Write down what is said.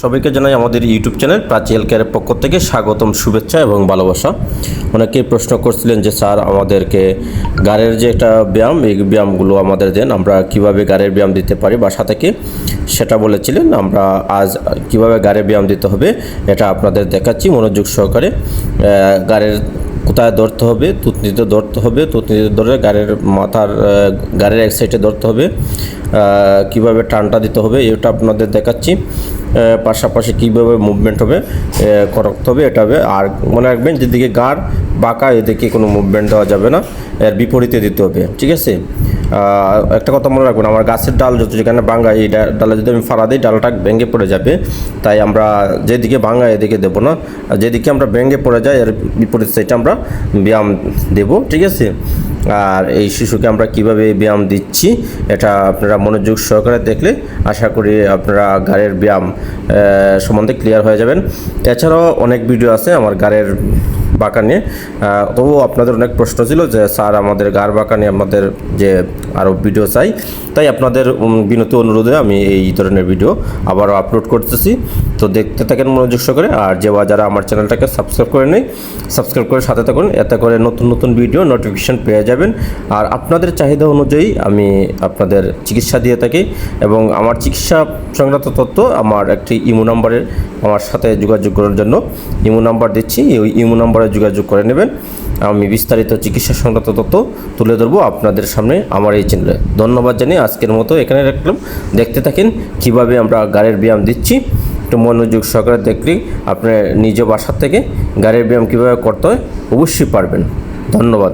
সবাইকে জানাই আমাদের ইউটিউব চ্যানেল প্রাচীল কেয়ারের পক্ষ থেকে স্বাগতম, শুভেচ্ছা এবং ভালোবাসা। অনেকেই প্রশ্ন করছিলেন যে, স্যার, আমাদেরকে গাড়ির যে একটা ব্যায়াম, এই ব্যায়ামগুলো আমাদের দেন, আমরা কীভাবে গাড়ির ব্যায়াম দিতে পারি? বাসা থেকে সেটা বলেছিলেন, আমরা আজ কীভাবে গাড়ির ব্যায়াম দিতে হবে, এটা আপনাদের দেখাচ্ছি। মনোযোগ সহকারে গাড়ির কোথায় ধরতে হবে তুতনিতে ধরতে হবে তুতনিতে ধরে গাড়ির মাথার গাড়ির এক সাইডে ধরতে হবে। কীভাবে টানটা দিতে হবে, এটা আপনাদের দেখাচ্ছি। পাশাপাশি কীভাবে মুভমেন্ট হবে করতে হবে, এটা হবে। আর মনে রাখবেন যেদিকে গাড় বাঁকা, এদিকে কোনো মুভমেন্ট দেওয়া যাবে না। এর বিপরীতে দিতে হবে, ঠিক আছে? একটা কথা মনে রাখবেন, আমার গাছের ডাল যত যেখানে ভাঙ্গা এই ডালে যদি আমি ফাড়া দিই, ডালটা ভেঙে পড়ে যাবে। তাই আমরা যেদিকে ভাঙ্গা এদিকে দেবো না। যেদিকে আমরা ভেঙে পড়ে যাই, এর বিপরীত সেটা আমরা ব্যায়াম দেব, ঠিক আছে? আর এই শিশুকে আমরা কীভাবে ব্যায়াম দিচ্ছি, এটা আপনারা মনোযোগ সহকারে দেখলে আশা করি আপনারা গাড়ের ব্যায়াম সম্বন্ধে ক্লিয়ার হয়ে যাবেন। এছাড়াও অনেক ভিডিও আছে, আমার গাড়ির বাঁকা নিয়ে তবুও আপনাদের অনেক প্রশ্ন ছিল যে, স্যার, আমাদের গার বাঁকা নিয়ে আমাদের যে আরও ভিডিও চাই। তাই আপনাদের বিনতি অনুরোধে আমি এই ধরনের ভিডিও আবারও আপলোড করতেছি। তো দেখতে থাকেন মনোযোগ সহকারে, আর যে বা যারা আমার চ্যানেলটাকে সাবস্ক্রাইব করে নেই, সাবস্ক্রাইব করে সাথে থাকুন। এতে করে নতুন নতুন ভিডিও নোটিফিকেশান পেয়ে যাবেন। আর আপনাদের চাহিদা অনুযায়ী আমি আপনাদের চিকিৎসা দিয়ে থাকি এবং আমার চিকিৎসা সংক্রান্ত তথ্য আমার একটি ইমো নাম্বারে আমার সাথে যোগাযোগ করার জন্য ইমো নাম্বার দিচ্ছি। ওই ইমো নাম্বারে যোগাযোগ করে নেবেন। আমি বিস্তারিত চিকিৎসা সংক্রান্ত তথ্য তুলে ধরবো আপনাদের সামনে আমার এই চ্যানেলে। ধন্যবাদ জানিয়ে আজকের মতো এখানে রাখলাম। দেখতে থাকেন কীভাবে আমরা গাড়ির ব্যায়াম দিচ্ছি। একটু মনোযোগ সহকারে দেখলেই আপনার নিজ বাসার থেকে গাড়ির ব্যায়াম কীভাবে করতে হয় অবশ্যই পারবেন। ধন্যবাদ।